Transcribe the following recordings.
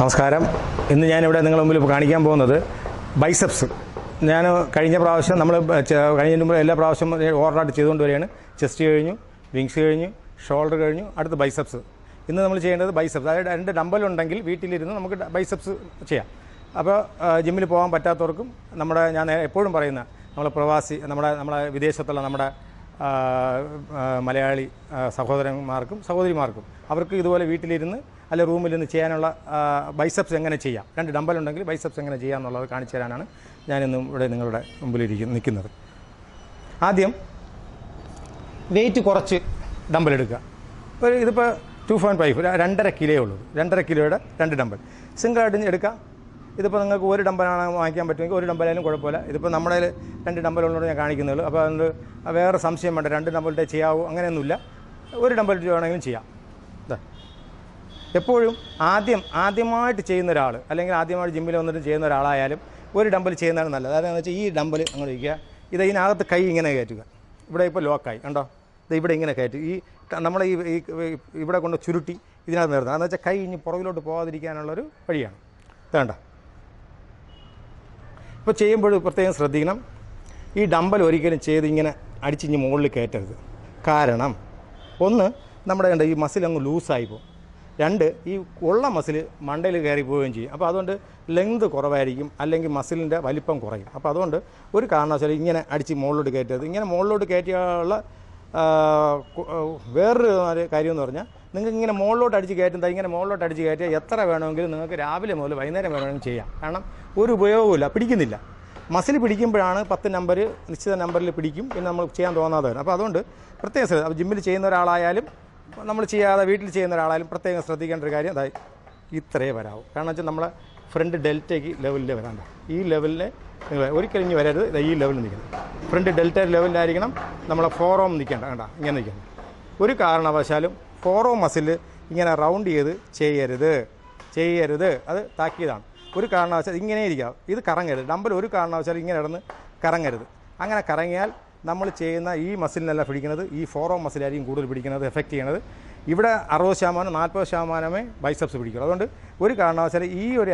നമസ്കാരം. ഇന്ന് ഞാനിവിടെ നിങ്ങളുടെ മുമ്പിൽ കാണിക്കാൻ പോകുന്നത് ബൈസെപ്സ്. ഞാൻ കഴിഞ്ഞ പ്രാവശ്യം നമ്മൾ കഴിഞ്ഞതിന് മുമ്പ് എല്ലാ പ്രാവശ്യം ഓർഡറായിട്ട് ചെയ്തുകൊണ്ട് വരികയാണ്. ചെസ്റ്റ് കഴിഞ്ഞു വിങ്സ് കഴിഞ്ഞു ഷോൾഡർ കഴിഞ്ഞു അടുത്ത് ബൈസെപ്സ്. ഇന്ന് നമ്മൾ ചെയ്യേണ്ടത് ബൈസെപ്സ്. അതായത് രണ്ട് ഡമ്പൽ ഉണ്ടെങ്കിൽ വീട്ടിലിരുന്ന് നമുക്ക് ബൈസെപ്സ് ചെയ്യാം. അപ്പോൾ ജിമ്മിൽ പോകാൻ പറ്റാത്തവർക്കും നമ്മുടെ ഞാൻ എപ്പോഴും പറയുന്ന നമ്മളെ പ്രവാസി നമ്മുടെ നമ്മുടെ വിദേശത്തുള്ള നമ്മുടെ മലയാളി സഹോദരന്മാർക്കും സഹോദരിമാർക്കും അവർക്ക് ഇതുപോലെ വീട്ടിലിരുന്ന് അല്ലെ റൂമിലിരുന്ന് ചെയ്യാനുള്ള ബൈസപ്സ് എങ്ങനെ ചെയ്യാം? രണ്ട് ഡമ്പൽ ഉണ്ടെങ്കിൽ ബൈസപ്സ് എങ്ങനെ ചെയ്യാം എന്നുള്ളത് കാണിച്ചു തരാനാണ് ഞാനിന്നും ഇവിടെ നിങ്ങളുടെ മുമ്പിലിരിക്കും നിൽക്കുന്നത്. ആദ്യം വെയിറ്റ് കുറച്ച് ഡമ്പൽ എടുക്കുക. ഒരു ഇതിപ്പോൾ ടു പോയിന്റ് ഫൈവ് രണ്ടര കിലോ ഉള്ളൂ. രണ്ടര കിലോയുടെ രണ്ട് ഡമ്പൽ സിംഗിളായിട്ട് എടുക്കാം. ഇതിപ്പോൾ നിങ്ങൾക്ക് ഒരു ഡമ്പലാണ് വാങ്ങിക്കാൻ പറ്റുമെങ്കിൽ ഒരു ഡമ്പലായാലും കുഴപ്പമില്ല. ഇതിപ്പോൾ നമ്മുടെ രണ്ട് ഡമ്പലുള്ളതുകൊണ്ട് ഞാൻ കാണിക്കുന്നുള്ളൂ. അപ്പോൾ അതുകൊണ്ട് വേറെ സംശയം വേണ്ട. രണ്ട് ഡമ്പലിന്റെ ചെയ്യാവൂ അങ്ങനെയൊന്നുമില്ല. ഒരു ഡമ്പൽ വേണമെങ്കിലും ചെയ്യാം. എപ്പോഴും ആദ്യം ആദ്യമായിട്ട് ചെയ്യുന്ന ഒരാൾ അല്ലെങ്കിൽ ആദ്യമായിട്ട് ജിമ്മിൽ വന്നിട്ട് ചെയ്യുന്ന ഒരാളായാലും ഒരു ഡമ്പൽ ചെയ്യുന്നതാണ് നല്ലത്. അതായത് വെച്ചാൽ ഈ ഡമ്പൽ അങ്ങോട്ട് ഇരിക്കുക. ഇത് ഇതിനകത്ത് കൈ ഇങ്ങനെ കയറ്റുക. ഇവിടെ ഇപ്പോൾ ലോക്കായി കണ്ടോ? ഇത് ഇവിടെ ഇങ്ങനെ കയറ്റും. ഈ നമ്മളെ ഈ- ഇവിടെ കൊണ്ട് ചുരുട്ടി ഇതിനകത്ത് നിർത്തണം അതെന്ന് വെച്ചാൽ കൈ ഇനി പുറകിലോട്ട് പോകാതിരിക്കാനുള്ളൊരു വഴിയാണ്. വേണ്ട ഇപ്പോൾ ചെയ്യുമ്പോൾ പ്രത്യേകം ശ്രദ്ധിക്കണം. ഈ ഡമ്പൽ ഒരിക്കലും ചെയ്ത് ഇങ്ങനെ അടിച്ചിഞ്ഞ് മുകളിൽ കയറ്റരുത്. കാരണം ഒന്ന് നമ്മുടെ കണ്ട ഈ മസിൽ അങ്ങ് ലൂസായി പോകും. രണ്ട് ഈ ഉള്ള മസിൽ മണ്ടയിൽ കയറി പോവുകയും ചെയ്യും. അപ്പോൾ അതുകൊണ്ട് ലെങ്ത് കുറവായിരിക്കും അല്ലെങ്കിൽ മസിലിന്റെ വലിപ്പം കുറയും. അപ്പോൾ അതുകൊണ്ട് ഒരു കാരണവശാലും ഇങ്ങനെ അടിച്ച് മുകളിലോട്ട് കയറ്റരുത്. ഇങ്ങനെ മുകളിലോട്ട് കയറ്റിയുള്ള വേറൊരു കാര്യം എന്ന് പറഞ്ഞാൽ നിങ്ങൾക്ക് ഇങ്ങനെ മുകളിലോട്ട് അടിച്ച് കയറ്റുന്ന ഇങ്ങനെ മുകളിലോട്ട് അടിച്ച് കയറ്റിയാൽ എത്ര വേണമെങ്കിലും നിങ്ങൾക്ക് രാവിലെ മുതൽ വൈകുന്നേരം വേണമെങ്കിലും ചെയ്യാം. കാരണം ഒരു ഉപയോഗമില്ല പിടിക്കുന്നില്ല. മസിൽ പിടിക്കുമ്പോഴാണ് പത്ത് നമ്പർ നിശ്ചിത നമ്പറിൽ പിടിക്കും പിന്നെ നമ്മൾ ചെയ്യാൻ തോന്നാതെ വരും അപ്പോൾ അതുകൊണ്ട് പ്രത്യേകം ശ്രദ്ധ അപ്പോൾ ജിമ്മിൽ ചെയ്യുന്ന ഒരാളായാലും നമ്മൾ ചെയ്യാതെ വീട്ടിൽ ചെയ്യുന്ന ഒരാളായാലും പ്രത്യേകം ശ്രദ്ധിക്കേണ്ട ഒരു കാര്യം അതായത് ഇത്രയേ വരാവും. കാരണം വെച്ചാൽ നമ്മളെ ഫ്രണ്ട് ഡെൽറ്റയ്ക്ക് ലെവലിൽ വരാണ്ട ഈ ലെവലിൽ ഒരിക്കലും ഇനി വരരുത്. ഈ ലെവലിൽ നിൽക്കണം. ഫ്രണ്ട് ഡെൽറ്റ ലെവലിലായിരിക്കണം നമ്മളെ ഫോറോം നിൽക്കേണ്ട കേട്ടോ ഇങ്ങനെ നിൽക്കണം. ഒരു കാരണവശാലും ഫോറോ മസിൽ ഇങ്ങനെ റൗണ്ട് ചെയ്ത് ചെയ്യരുത്. ചെയ്യരുത്. അത് താക്കീതാണ്. ഒരു കാരണവശാൽ ഇങ്ങനെ ഇരിക്കാം. ഇത് കറങ്ങരുത്. ഡമ്പൽ ഒരു കാരണവശാൽ ഇങ്ങനെ ഇടന്ന് കറങ്ങരുത്. അങ്ങനെ കറങ്ങിയാൽ നമ്മൾ ചെയ്യുന്ന ഈ മസിലിനല്ല പിടിക്കുന്നത്. ഈ ഫോറോ മസിലായിരിക്കും കൂടുതൽ പിടിക്കുന്നത് എഫക്റ്റ് ചെയ്യണത്. ഇവിടെ അറുപത് ശതമാനം നാൽപ്പത് ശതമാനമേ ബൈസപ്സ് പിടിക്കുള്ളൂ. അതുകൊണ്ട് ഒരു കാരണവശാൽ ഈ ഒരു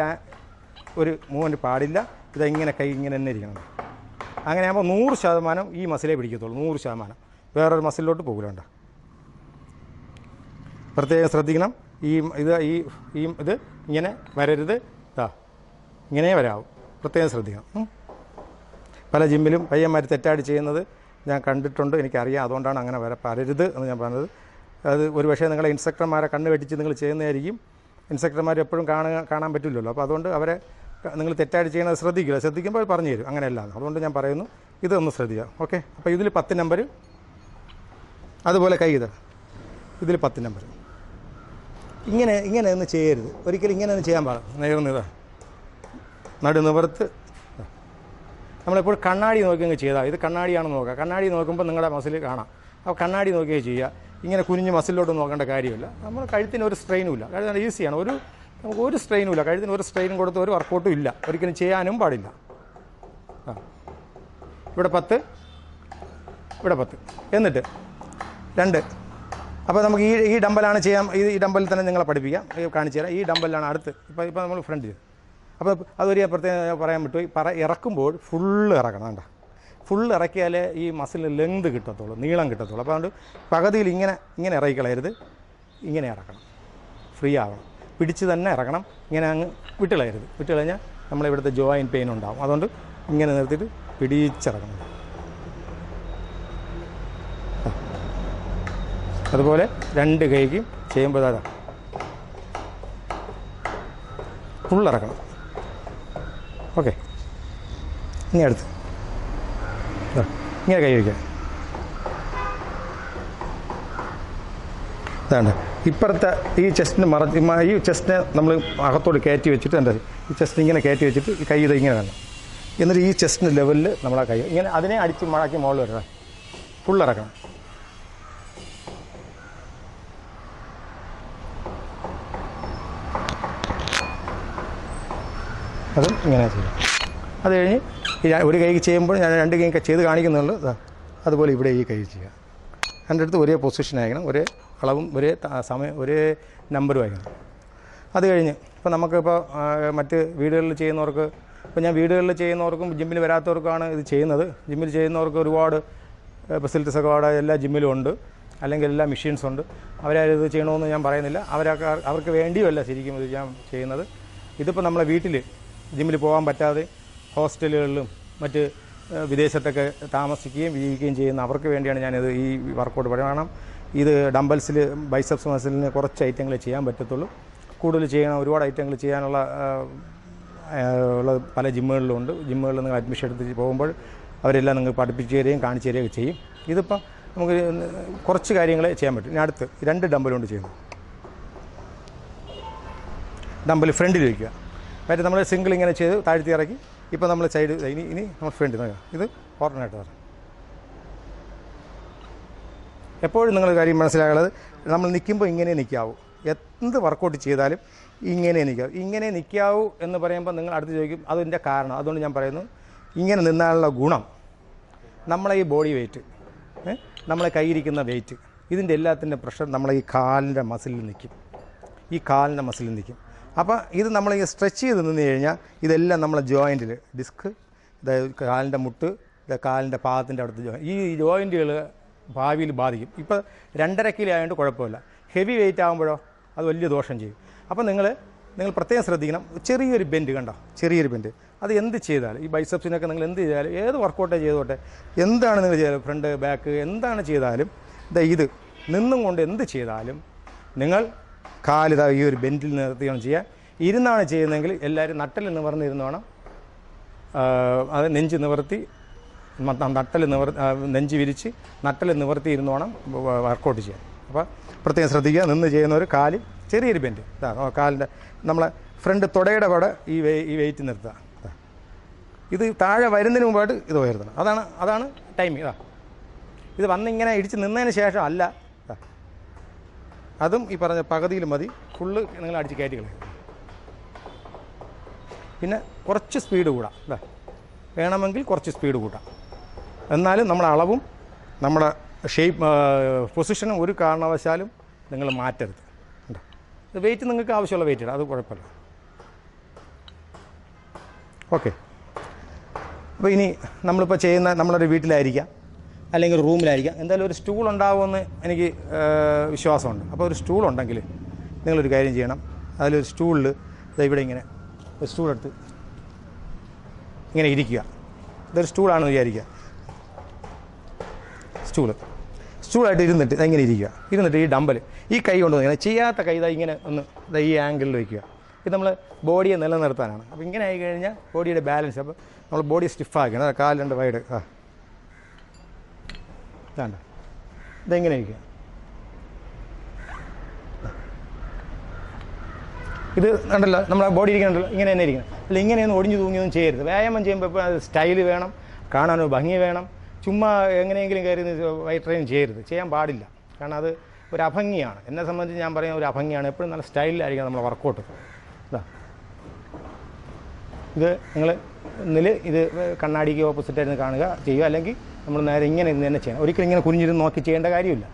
ഒരു മൂവ്മെന്റ് പാടില്ല. ഇതെങ്ങനെ കൈ ഇങ്ങനെ തന്നെ ഇരിക്കണം. അങ്ങനെയാകുമ്പോൾ നൂറ് ശതമാനം ഈ മസിലേ പിടിക്കത്തുള്ളൂ. നൂറ് ശതമാനം. വേറൊരു മസിലിലോട്ട് പോകില്ല പ്രത്യേകം ശ്രദ്ധിക്കണം. ഈ ഇത് ഈ ഈ ഇത് ഇങ്ങനെ വരരുത്. ഇതാ ഇങ്ങനെ വരാവും. പ്രത്യേകം ശ്രദ്ധിക്കണം. പല ജിമ്മിലും പയ്യന്മാർ തെറ്റാടി ചെയ്യുന്നത് ഞാൻ കണ്ടിട്ടുണ്ട്. എനിക്കറിയാം. അതുകൊണ്ടാണ് അങ്ങനെ വര പരരുത് എന്ന് ഞാൻ പറഞ്ഞത്. അത് ഒരു പക്ഷേ നിങ്ങളെ ഇൻസ്ട്രക്ടർമാരെ കണ്ണ് വെട്ടിച്ച് നിങ്ങൾ ചെയ്യുന്നതായിരിക്കും. ഇൻസ്ട്രക്ടർമാർ എപ്പോഴും കാണുക കാണാൻ പറ്റില്ലല്ലോ. അപ്പോൾ അതുകൊണ്ട് അവരെ നിങ്ങൾ തെറ്റായിട്ട് ചെയ്യുന്നത് ശ്രദ്ധിക്കുക. ശ്രദ്ധിക്കുമ്പോൾ പറഞ്ഞു തരും. അങ്ങനെയല്ല അതുകൊണ്ട് ഞാൻ പറയുന്നു ഇതൊന്ന് ശ്രദ്ധിക്കാം ഓക്കെ? അപ്പോൾ ഇതിൽ പത്ത് നമ്പർ അതുപോലെ കൈ ഇത്. ഇതിൽ പത്ത് നമ്പർ ഇങ്ങനെ ഇങ്ങനെ ഒന്ന് ചെയ്യരുത്. ഒരിക്കലും ഇങ്ങനെ ഒന്ന് ചെയ്യാൻ പാടില്ല. നേർന്ന് ഇതാ നടു നിവർത്ത്. നമ്മളെപ്പോഴും കണ്ണാടി നോക്കി അങ്ങ് ചെയ്താൽ ഇത് കണ്ണാടിയാണെന്ന് നോക്കുക. കണ്ണാടി നോക്കുമ്പോൾ നിങ്ങളുടെ മസിൽ കാണാം. അപ്പോൾ കണ്ണാടി നോക്കിയേ ചെയ്യുക ഇങ്ങനെ കുനിഞ്ഞ് മസിലോട്ട് നോക്കേണ്ട കാര്യമില്ല. നമ്മൾ കഴുത്തിന് ഒരു സ്ട്രെയിനും ഇല്ല. കഴുത്തിന് ഈസിയാണ് ഒരു നമുക്ക് ഒരു സ്ട്രെയിനും ഇല്ല. കഴുത്തിന് ഒരു സ്ട്രെയിനും കൊടുത്ത് ഒരു വർക്കൗട്ടും ഇല്ല. ഒരിക്കലും ചെയ്യാനും പാടില്ല. ആ. ഇവിടെ പത്ത്. ഇവിടെ പത്ത്. എന്നിട്ട് രണ്ട്. അപ്പോൾ നമുക്ക് ഈ ഈ ഡമ്പലാണ് ചെയ്യാം. ഈ ഡമ്പലിൽ തന്നെ നിങ്ങളെ പഠിപ്പിക്കാം. കാണിച്ചു തരാം. ഈ ഡമ്പലിലാണ് അടുത്ത്. ഇപ്പോൾ ഇപ്പോൾ നമ്മൾ ഫ്രണ്ട് ചെയ്തു അപ്പോൾ അതൊരു പ്രത്യേകം പറയാൻ പറ്റും. പറ ഇറക്കുമ്പോൾ ഫുള്ള് ഇറക്കണം വേണ്ട ഫുള്ള് ഇറക്കിയാലേ ഈ മസിലിന് ലെങ്ത് കിട്ടത്തുള്ളൂ. നീളം കിട്ടത്തുള്ളൂ. അപ്പോൾ അതുകൊണ്ട് പകുതിയിൽ ഇങ്ങനെ ഇങ്ങനെ ഇറക്കിക്കളയരുത്. ഇങ്ങനെ ഇറക്കണം. ഫ്രീ ആവണം. പിടിച്ച് തന്നെ ഇറക്കണം. ഇങ്ങനെ അങ്ങ് വിട്ടുകളയരുത്. വിട്ടുകളഞ്ഞാൽ നമ്മളിവിടുത്തെ ജോയിൻ പെയിൻ ഉണ്ടാവും. അതുകൊണ്ട് ഇങ്ങനെ നിർത്തിയിട്ട് പിടിച്ചിറക്കണം അതുപോലെ രണ്ട് കൈക്കും ചെയ്യുമ്പോൾ അതാ ഫുള്ളിറക്കണം ഓക്കെ. ഇനി അടുത്ത്. ഇങ്ങനെ കൈ വയ്ക്കാം ഇതാണ് ഇപ്പുറത്തെ ഈ ചെസ്റ്റിന് മറ ഈ ചെസ്റ്റിനെ നമ്മൾ അകത്തോട് കയറ്റി വെച്ചിട്ട് എന്താ ഈ ചെസ്റ്റ് ഇങ്ങനെ കയറ്റി വെച്ചിട്ട് ഈ കൈ ഇത് ഇങ്ങനെ വേണം എന്നിട്ട് ഈ ചെസ്റ്റിന്റെ ലെവലിൽ നമ്മളാ കൈ ഇങ്ങനെ അതിനെ അടിച്ച് മടക്കി മുകളിൽ വരണം ഫുള്ളിറക്കണം അതും ഇങ്ങനെ ചെയ്യാം അത് കഴിഞ്ഞ് ഒരു കൈക്ക് ചെയ്യുമ്പോൾ ഞാൻ രണ്ട് കൈ ചെയ്ത് കാണിക്കുന്നുള്ളൂ അതുപോലെ ഇവിടെ ഈ കൈ ചെയ്യുക. അടുത്ത് ഒരേ പൊസിഷൻ ആയിരിക്കണം. ഒരേ അളവും ഒരേ സമയം ഒരേ നമ്പറും ആയിരിക്കണം. അത് കഴിഞ്ഞ് ഇപ്പോൾ നമുക്കിപ്പോൾ മറ്റ് വീടുകളിൽ ചെയ്യുന്നവർക്ക് ഇപ്പോൾ ഞാൻ വീടുകളിൽ ചെയ്യുന്നവർക്കും ജിമ്മിൽ വരാത്തവർക്കാണ് ഇത് ചെയ്യുന്നത്. ജിമ്മിൽ ചെയ്യുന്നവർക്ക് ഒരുപാട് ഫെസിലിറ്റീസ് ഒക്കെ അവിടെ എല്ലാ ജിമ്മിലും ഉണ്ട്. അല്ലെങ്കിൽ എല്ലാ മെഷീൻസ് ഉണ്ട്. അവരാരും ഇത് ചെയ്യണമെന്ന് ഞാൻ പറയുന്നില്ല. അവരൊക്കെ അവർക്ക് വേണ്ടിയുമല്ല ശരിക്കും ഇത് ഞാൻ ചെയ്യുന്നത്. ഇതിപ്പോൾ നമ്മളെ വീട്ടിൽ ജിമ്മിൽ പോകാൻ പറ്റാതെ ഹോസ്റ്റലുകളിലും മറ്റ് വിദേശത്തൊക്കെ താമസിക്കുകയും ജീവിക്കുകയും ചെയ്യുന്ന അവർക്ക് വേണ്ടിയാണ് ഞാനിത് ഈ വർക്കൗട്ട് കാരണം ഇത് ഡംബൽസിൽ ബൈസപ്സ് മസിലിന് കുറച്ച് ഐറ്റങ്ങൾ ചെയ്യാൻ പറ്റത്തുള്ളൂ. കൂടുതൽ ചെയ്യണം ഒരുപാട് ഐറ്റങ്ങൾ ചെയ്യാനുള്ള ഉള്ള പല ജിമ്മുകളിലും ഉണ്ട്. ജിമ്മുകളിൽ നിങ്ങൾ അഡ്മിഷൻ എടുത്ത് പോകുമ്പോൾ അവരെല്ലാം നിങ്ങൾ പഠിപ്പിച്ചു തരികയും കാണിച്ചു തരികയൊക്കെ ചെയ്യും. ഇതിപ്പം നമുക്ക് കുറച്ച് കാര്യങ്ങളെ ചെയ്യാൻ പറ്റും. ഇനി അടുത്ത് രണ്ട് ഡമ്പലുകൊണ്ട് ചെയ്യുന്നു ഡമ്പൽ ഫ്രണ്ടിൽ വയ്ക്കുക മറ്റേ നമ്മൾ സിംഗിൾ ഇങ്ങനെ ചെയ്ത് താഴ്ത്തി ഇറക്കി. ഇപ്പോൾ നമ്മൾ സൈഡ് ഇനി ഇനി നമ്മൾ വേണ്ടി നോക്കാം. ഇത് ഓർഡിനേറ്റ് തരാം എപ്പോഴും നിങ്ങൾ കാര്യം മനസ്സിലാകുന്നത് നമ്മൾ നിൽക്കുമ്പോൾ ഇങ്ങനെ നിൽക്കാവൂ എന്ത് വർക്കൗട്ട് ചെയ്താലും ഇങ്ങനെ നിൽക്കാവൂ ഇങ്ങനെ നിൽക്കാവൂ എന്ന് പറയുമ്പോൾ നിങ്ങൾ അടുത്ത് ചോദിക്കും അതിന്റെ കാരണം? അതുകൊണ്ട് ഞാൻ പറയുന്നു ഇങ്ങനെ നിന്നാലുള്ള ഗുണം നമ്മളെ ഈ ബോഡി വെയിറ്റ് നമ്മളെ കൈയിരിക്കുന്ന വെയിറ്റ് ഇതിന്റെ എല്ലാത്തിന്റെ പ്രഷർ നമ്മളെ ഈ കാലിന്റെ മസിലിൽ നിൽക്കും ഈ കാലിന്റെ മസിലിൽ നിൽക്കും അപ്പോൾ ഇത് നമ്മൾ ഈ സ്ട്രെച്ച് ചെയ്ത് നിന്ന് കഴിഞ്ഞാൽ ഇതെല്ലാം നമ്മളെ ജോയിന്റിൽ ഡിസ്ക് അതായത് കാലിന്റെ മുട്ട് കാലിന്റെ പാദത്തിന്റെ അടുത്ത് ജോയിൻ ഈ ജോയിന്റുകൾ ഭാവിയിൽ ബാധിക്കും. ഇപ്പോൾ രണ്ടര കിലോ ആയതുകൊണ്ട് കുഴപ്പമില്ല. ഹെവി വെയിറ്റ് ആകുമ്പോഴോ അത് വലിയ ദോഷം ചെയ്യും. അപ്പോൾ നിങ്ങൾ നിങ്ങൾ പ്രത്യേകം ശ്രദ്ധിക്കണം. ചെറിയൊരു ബെൻഡ് കണ്ടോ? ചെറിയൊരു ബെൻഡ് അത് എന്ത് ചെയ്താലും ഈ ബൈസപ്സിനൊക്കെ നിങ്ങൾ എന്ത് ചെയ്താലും ഏത് വർക്കൗട്ടേ ചെയ്തോട്ടെ എന്താണ് നിങ്ങൾ ചെയ്താലും ഫ്രണ്ട് ബാക്ക് എന്താണ് ചെയ്താലും ഇത് നിന്നും കൊണ്ട് എന്ത് ചെയ്താലും നിങ്ങൾ കാലിതാ ഈ ഒരു ബെൻഡിൽ നിർത്തിയാണ് ചെയ്യുക. ഇരുന്നാണ് ചെയ്യുന്നതെങ്കിൽ എല്ലാവരും നട്ടൽ പറഞ്ഞിരുന്നു വേണം അത് നെഞ്ച് നിവർത്തി നട്ടൽ നിവർ നെഞ്ച് വിരിച്ച് നട്ടൽ നിവർത്തി ഇരുന്ന് വേണം വർക്കൗട്ട് ചെയ്യാൻ അപ്പോൾ പ്രത്യേകം ശ്രദ്ധിക്കുക നിന്ന് ചെയ്യുന്നവർ കാൽ ചെറിയൊരു ബെൻഡ്. കാലിന്റെ നമ്മളെ ഫ്രണ്ട് തുടയുടെ അവിടെ ഈ വെ ഈ വെയിറ്റ് നിർത്തുക. ഇത് താഴെ വരുന്നതിന് മുമ്പായിട്ട് ഇത് ഉയർത്തണം. അതാണ് അതാണ് ടൈമിങ്. ഇതാ. ഇത് വന്നിങ്ങനെ ഇടിച്ച് നിന്നതിന് ശേഷം അല്ല. അതും ഈ പറഞ്ഞ പകുതിയിൽ മതി. ഫുള്ള് നിങ്ങൾ അടിച്ച് കയറ്റി പിന്നെ കുറച്ച് സ്പീഡ് കൂടാം. അല്ലേ വേണമെങ്കിൽ കുറച്ച് സ്പീഡ് കൂട്ടാം. എന്നാലും നമ്മുടെ അളവും നമ്മുടെ ഷേപ്പ് പൊസിഷനും ഒരു കാരണവശാലും നിങ്ങൾ മാറ്റരുത്. ഇത് വെയിറ്റ് നിങ്ങൾക്ക് ആവശ്യമുള്ള വെയിറ്റ് ഇടാം. അത് കുഴപ്പമില്ല. ഓക്കെ അപ്പോൾ ഇനി നമ്മളിപ്പോൾ ചെയ്യുന്ന നമ്മളൊരു വീട്ടിലായിരിക്കാം. അല്ലെങ്കിൽ റൂമിലായിരിക്കാം. എന്തായാലും ഒരു സ്റ്റൂൾ ഉണ്ടാവുമെന്ന് എനിക്ക് വിശ്വാസമുണ്ട്. അപ്പോൾ ഒരു സ്റ്റൂൾ ഉണ്ടെങ്കിൽ നിങ്ങളൊരു കാര്യം ചെയ്യണം. അതിലൊരു സ്റ്റൂളിൽ ഇവിടെ ഇങ്ങനെ ഒരു സ്റ്റൂൾ എടുത്ത് ഇങ്ങനെ ഇരിക്കുക. ഇതൊരു സ്റ്റൂളാണെന്ന് വിചാരിക്കുക. സ്റ്റൂൾ. സ്റ്റൂളായിട്ട് ഇരുന്നിട്ട് ഇങ്ങനെ ഇരിക്കുക. ഇരുന്നിട്ട് ഈ ഡമ്പൽ ഈ കൈ കൊണ്ട് ഇങ്ങനെ ചെയ്യാത്ത കൈ ഇതാ ഇങ്ങനെ ഒന്ന് ഈ ആംഗിളിൽ വയ്ക്കുക. ഇത് നമ്മൾ ബോഡിയെ നിലനിർത്താനാണ്. അപ്പോൾ ഇങ്ങനെ ആയി കഴിഞ്ഞാൽ ബോഡിയുടെ ബാലൻസ് അപ്പോൾ നമ്മൾ ബോഡി സ്റ്റിഫാക്കണം. കാൽ രണ്ട് വൈഡ്. ആ. ഇതാണ്ട് ഇതെങ്ങനെ ഇരിക്കുക ഇത് കണ്ടല്ലോ നമ്മുടെ ബോഡി ഇരിക്കണല്ലോ ഇങ്ങനെ തന്നെ ഇരിക്കണം. അല്ല ഇങ്ങനെയൊന്നും ഒടിഞ്ഞു തൂങ്ങിയൊന്നും ചെയ്യരുത്. വ്യായാമം ചെയ്യുമ്പോൾ ഇപ്പോൾ അത് സ്റ്റൈൽ വേണം കാണാനൊരു ഭംഗി വേണം. ചുമ്മാ എങ്ങനെയെങ്കിലും കയറി വൈറ്റ് ട്രെയിൻ ചെയ്യരുത്. ചെയ്യാൻ പാടില്ല. കാരണം അത് ഒരു അഭംഗിയാണ്. എന്നെ സംബന്ധിച്ച് ഞാൻ പറയുന്ന ഒരു അഭംഗിയാണ്. എപ്പോഴും നല്ല സ്റ്റൈലിലായിരിക്കണം നമ്മൾ വർക്കൗട്ട് ഇതാ ഇത് നിങ്ങൾ ഒന്നിൽ ഇത് കണ്ണാടിക്ക് ഓപ്പോസിറ്റായിരുന്നു കാണുക ചെയ്യുക. അല്ലെങ്കിൽ നമ്മൾ നേരെ ഇങ്ങനെ ഇരുന്ന് തന്നെ ചെയ്യണം. ഒരിക്കലും ഇങ്ങനെ കുനിഞ്ഞിരുന്ന് നോക്കി ചെയ്യേണ്ട കാര്യമില്ല.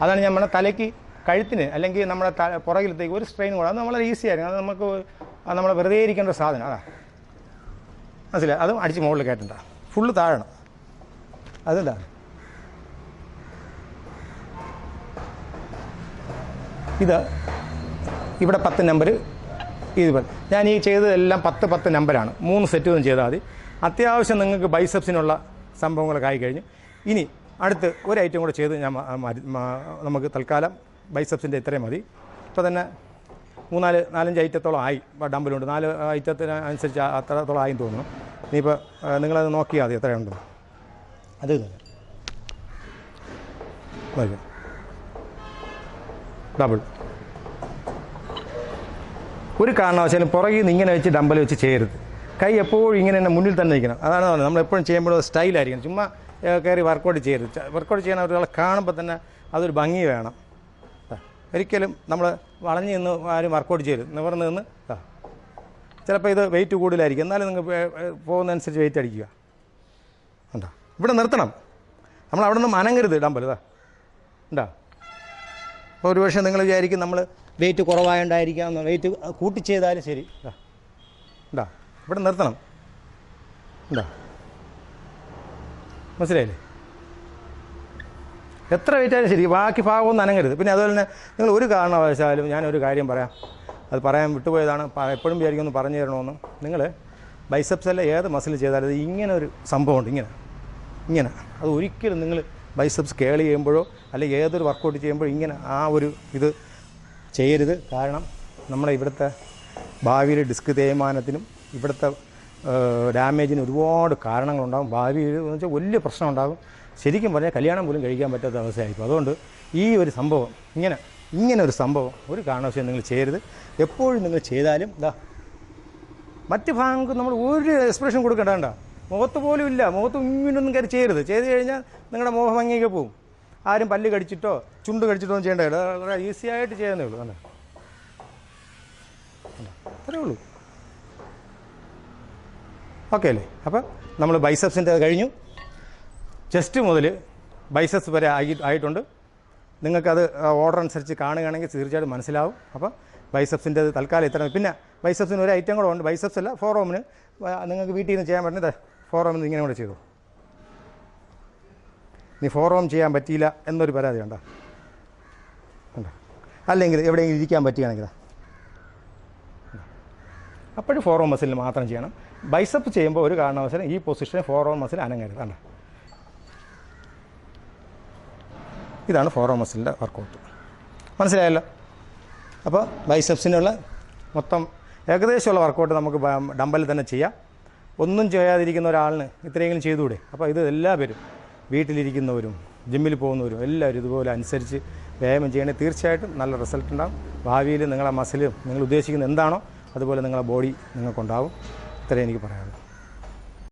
അതാണ് നമ്മുടെ തലയ്ക്ക് കഴുത്തിന് അല്ലെങ്കിൽ നമ്മുടെ ത പുറകിലത്തേക്ക് ഒരു സ്ട്രെയിൻ കൂടെ അത് വളരെ ഈസി ആയിരിക്കും അത് നമുക്ക് നമ്മൾ വെറുതെ ഇരിക്കേണ്ട സാധനം. അതാ. മനസ്സിലായി? അതും അടിച്ച് മുകളിൽ കയറ്റണ്ട. ഫുള്ള് താഴണം. അതല്ല. ഇത്. ഇവിടെ പത്ത് നമ്പർ ഇത്. ഞാൻ ഈ ചെയ്തതെല്ലാം പത്ത് പത്ത് നമ്പരാണ് മൂന്ന് സെറ്റ് ഒന്നും ചെയ്താൽ മതി. അത്യാവശ്യം നിങ്ങൾക്ക് ബൈസപ്സിനുള്ള സംഭവങ്ങളൊക്കെ ആയിക്കഴിഞ്ഞു. ഇനി അടുത്ത് ഒരു ഐറ്റം കൂടെ ചെയ്ത് ഞാൻ നമുക്ക് തൽക്കാലം ബൈസപ്സിന്റെ ഇത്രയും മതി. ഇപ്പോൾ തന്നെ മൂന്നാൽ നാലഞ്ച് ഐറ്റത്തോളം ആയി. ഡമ്പലുണ്ട് നാല് ഐറ്റത്തിന് അനുസരിച്ച് അത്രത്തോളം ആയി തോന്നുന്നു. ഇനിയിപ്പോൾ നിങ്ങളത് നോക്കിയാൽ മതി. എത്രയുണ്ട് അത് ഡബിൾ ഒരു കാരണവശാലും പുറകിൽ നിന്ന് ഇങ്ങനെ വെച്ച് ഡമ്പൽ വെച്ച് ചെയ്യരുത്. കൈ എപ്പോഴും ഇങ്ങനെ തന്നെ മുന്നിൽ തന്നെ നിൽക്കണം അതാണ് പറഞ്ഞത്. നമ്മൾ എപ്പോഴും ചെയ്യുമ്പോൾ സ്റ്റൈലായിരിക്കണം ചുമ്മാ കയറി വർക്കൗട്ട് ചെയ്യരുത്. വർക്കൗട്ട് ചെയ്യുന്ന ഒരാളെ കാണുമ്പോൾ തന്നെ അതൊരു ഭംഗി വേണം. ഒരിക്കലും നമ്മൾ വളഞ്ഞു നിന്ന് ആരും വർക്കൗട്ട് ചെയ്യരുത്. നിവർന്ന് നിന്ന്. ചിലപ്പോൾ ഇത് വെയിറ്റ് കൂടുതലായിരിക്കും. എന്നാലും നിങ്ങൾ പോകുന്നതനുസരിച്ച് വെയിറ്റ് അടിക്കുക. ഉണ്ടോ ഇവിടെ നിർത്തണം. നമ്മൾ അവിടെ നിന്ന് മനങ്ങരുത് ഇടാൻ പോലെതാ ഉണ്ടോ അപ്പോൾ ഒരു പക്ഷേ നിങ്ങൾ വിചാരിക്കും നമ്മൾ വെയിറ്റ് കുറവായോണ്ടായിരിക്കാം. വെയിറ്റ് കൂട്ടി ശരി. ഇതാ ഇവിടെ നിർത്തണം. എന്താ? മനസ്സിലായില്ലേ? എത്ര വെയിറ്റായാലും ശരി ബാക്കി ഭാഗമൊന്നും അനങ്ങരുത്. പിന്നെ അതുപോലെ തന്നെ നിങ്ങൾ ഒരു കാരണവശാലും ഞാനൊരു കാര്യം പറയാം. അത് പറയാൻ വിട്ടുപോയതാണ്. എപ്പോഴും വിചാരിക്കുമെന്ന് പറഞ്ഞു തരണമെന്ന് നിങ്ങൾ ബൈസെപ്സ് അല്ല ഏത് മസിൽ ചെയ്താലും ഇങ്ങനെ ഒരു സംഭവമുണ്ട്. ഇങ്ങനെ. ഇങ്ങനെ. അത് ഒരിക്കലും നിങ്ങൾ ബൈസെപ്സ് കേൾ ചെയ്യുമ്പോഴോ അല്ലെങ്കിൽ ഏതൊരു വർക്കൗട്ട് ചെയ്യുമ്പോഴോ ഇങ്ങനെ ആ ഒരു ഇത് ചെയ്യരുത്. കാരണം നമ്മളെ ഇവിടുത്തെ ഭാവിയിൽ ഡിസ്ക് തേയ്മാനത്തിനും ഇവിടുത്തെ ഡാമേജിന് ഒരുപാട് കാരണങ്ങളുണ്ടാകും. ഭാവിയിൽ എന്ന് വെച്ചാൽ വലിയ പ്രശ്നം ഉണ്ടാകും ശരിക്കും പറഞ്ഞാൽ കല്യാണം പോലും കഴിക്കാൻ പറ്റാത്ത അവസ്ഥയായിരിക്കും. അതുകൊണ്ട് ഈ ഒരു സംഭവം ഇങ്ങനെ ഇങ്ങനെ ഒരു സംഭവം ഒരു കാരണവശാലും നിങ്ങൾ ചെയ്യരുത്. എപ്പോഴും നിങ്ങൾ ചെയ്താലും ഇതാ മറ്റ് ഭാഗങ്ങൾക്ക് നമ്മൾ ഒരു എക്സ്പ്രഷൻ കൊടുക്കേണ്ട മുഖത്ത് പോലും ഇല്ല. മുഖത്ത് ഇങ്ങനൊന്നും കയറി ചെയ്യരുത്. ചെയ്ത് കഴിഞ്ഞാൽ നിങ്ങളുടെ മോഹം അങ്ങേക്ക് പോവും ആരും പല്ല് കടിച്ചിട്ടോ ചുണ്ട് കടിച്ചിട്ടോ ഒന്നും ചെയ്യേണ്ട വളരെ ഈസി ആയിട്ട് ചെയ്യുന്നേ ഉള്ളൂ. അല്ലേ? അത്രേ ഉള്ളൂ. ഓക്കെ അല്ലേ? അപ്പം നമ്മൾ ബൈസപ്സിന്റെ കഴിഞ്ഞു. ചെസ്റ്റ് മുതൽ ബൈസപ്സ് വരെ ആയി ആയിട്ടുണ്ട്. നിങ്ങൾക്കത് ഓർഡർ അനുസരിച്ച് കാണുകയാണെങ്കിൽ തീർച്ചയായിട്ടും മനസ്സിലാവും. അപ്പം ബൈസപ്സിന്റെ തൽക്കാലം ഇത്ര പിന്നെ ബൈസപ്സിന് ഒരു ഐറ്റം കൂടെ ഉണ്ട്. ബൈസപ്സ് അല്ല ഫോറോമിന് നിങ്ങൾക്ക് വീട്ടിൽ നിന്ന് ചെയ്യാൻ പറ്റുന്നത് ഫോറോമിന് ഇങ്ങനെ കൂടെ ചെയ്തു. നീ ഫോറോം ചെയ്യാൻ പറ്റിയില്ല എന്നൊരു പരാതി ഉണ്ടോ? അല്ലെങ്കിൽ എവിടെയെങ്കിലും ഇരിക്കാൻ പറ്റുകയാണെങ്കിൽ അപ്പോഴും ഫോറോം മസിലിന് മാത്രം ചെയ്യണം. ബൈസപ്പ് ചെയ്യുമ്പോൾ ഒരു കാരണവശാലും ഈ പൊസിഷനെ ഫോറോ മസിൽ അനങ്ങരുത് കണ്ടോ? ഇതാണ് ഫോറോ മസിലിന്റെ വർക്കൗട്ട് മനസ്സിലായല്ലോ? അപ്പോൾ ബൈസെപ്സിനുള്ള മൊത്തം ഏകദേശമുള്ള വർക്കൗട്ട് നമുക്ക് ഡമ്പലിൽ തന്നെ ചെയ്യാം. ഒന്നും ചെയ്യാതിരിക്കുന്ന ഒരാളിന് ഇത്രയെങ്കിലും ചെയ്തുകൂടെ? അപ്പോൾ ഇത് എല്ലാവരും വീട്ടിലിരിക്കുന്നവരും ജിമ്മിൽ പോകുന്നവരും എല്ലാവരും ഇതുപോലെ അനുസരിച്ച് വ്യായാമം ചെയ്യണേ തീർച്ചയായിട്ടും നല്ല റിസൾട്ട് ഉണ്ടാകും. ഭാവിയിൽ നിങ്ങളെ മസിലും നിങ്ങൾ ഉദ്ദേശിക്കുന്ന എന്താണോ അതുപോലെ നിങ്ങളെ ബോഡി നിങ്ങൾക്കുണ്ടാവും ഇത്രയും എനിക്ക് പറയാനുള്ളൂ.